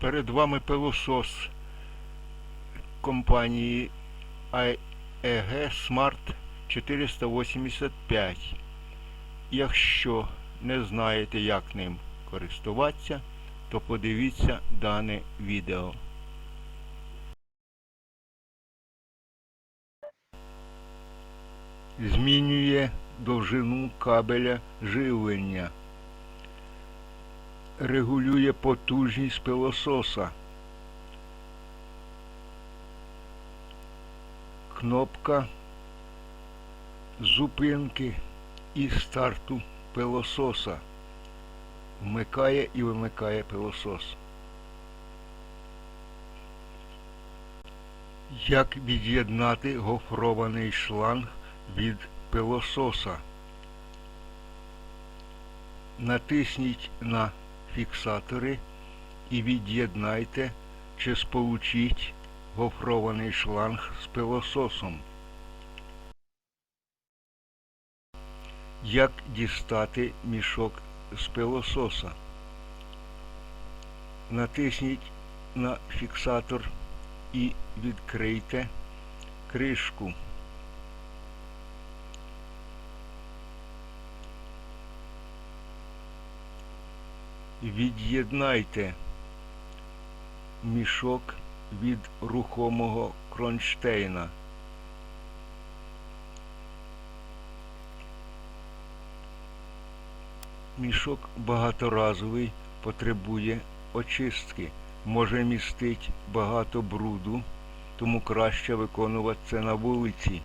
Перед вами пилосос компанії AEG Smart 485. Якщо не знаєте, як ним користуватися, то подивіться дане відео. Змінює довжину кабеля живлення. Регулює потужність пилососа. Кнопка зупинки і старту пилососа. Вмикає і вимикає пилосос. Як від'єднати гофрований шланг від пилососа? Натисніть на фіксатори і від'єднайте чи сполучіть гофрований шланг з пилососом. Як дістати мішок з пилососа? Натисніть на фіксатор і відкрийте кришку. Від'єднайте мішок від рухомого кронштейна. Мішок багаторазовий потребує очистки, може містить багато бруду, тому краще виконувати це на вулиці.